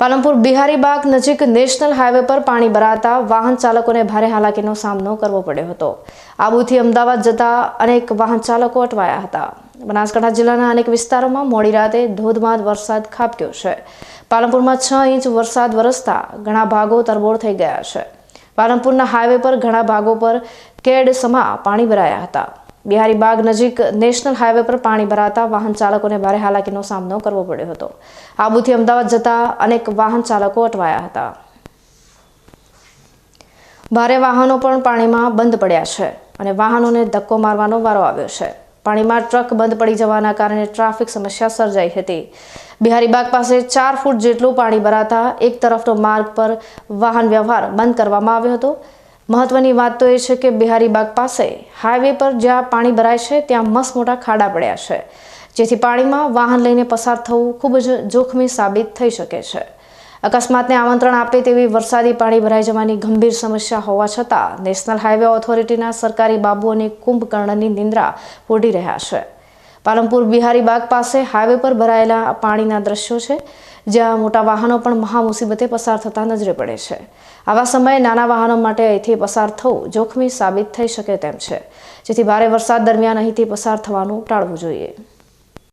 પાલનપુર બિહારીબાગ નજીક national highway પર પાણી ભરાતા વાહન ચાલકોને ભારે હાલાકીનો સામનો કરવો પડ્યો હતો. આબુથી અમદાવાદ જતા અનેક વાહન ચાલકો અટવાયા હતા. બનાસકાંઠા જિલ્લાના અનેક વિસ્તારોમાં મોડી રાતે ધોધમાર વરસાદ ખાબક્યો છે. પાલનપુરમાં છ ઇંચ વરસાદ વરસતા ઘણા ભાગો તરબોળ થઈ ગયા છે. પાલનપુરના હાઈવે પર ઘણા ભાગો પર કેડ સમા પાણી ભરાયા હતા. બિહારીબાગ નજીક નેશનલ હાઈવે પર પાણી ભરાતા વાહન ચાલકોને ભારે હાલાકીનો સામનો કરવો પડ્યો હતો. આબુથી અમદાવાદ જતા અનેક વાહન ચાલકો અટવાયા હતા. ભારે વાહનો પણ પાણીમાં બંધ પડ્યા છે અને વાહનોને ધક્કો મારવાનો વારો આવ્યો છે. પાણીમાં ટ્રક બંધ પડી જવાના કારણે ટ્રાફિક સમસ્યા સર્જાઈ હતી. બિહારીબાગ પાસે ચાર ફૂટ જેટલું પાણી ભરાતા એક તરફનો માર્ગ પર વાહન વ્યવહાર બંધ કરવામાં આવ્યો હતો. મહત્વની વાત તો એ છે કે બિહારીબાગ પાસે હાઈવે પર જ્યાં પાણી ભરાય છે, ત્યાં મસ્ત મોટા ખાડા પડ્યા છે. જેથી પાણીમાં વાહન લઈને પસાર થવું ખૂબ જ જોખમી સાબિત થઈ શકે છે. અકસ્માતને આમંત્રણ આપે તેવી વરસાદી પાણી ભરાઈ જવાની ગંભીર સમસ્યા હોવા છતાં નેશનલ હાઈવે ઓથોરિટીના સરકારી બાબુઓની કુંભકર્ણની નિંદ્રા ઉડી રહ્યા છે. પાલનપુર બિહારીબાગ પાસે હાઈવે પર ભરાયેલા પાણીના દ્રશ્યો છે, જ્યાં મોટા વાહનો પણ મહા મુસીબતે પસાર થતા નજરે પડે છે. આવા સમયે નાના વાહનો માટે અહીંથી પસાર થવું જોખમી સાબિત થઈ શકે તેમ છે. જેથી ભારે વરસાદ દરમિયાન અહીંથી પસાર થવાનું ટાળવું જોઈએ.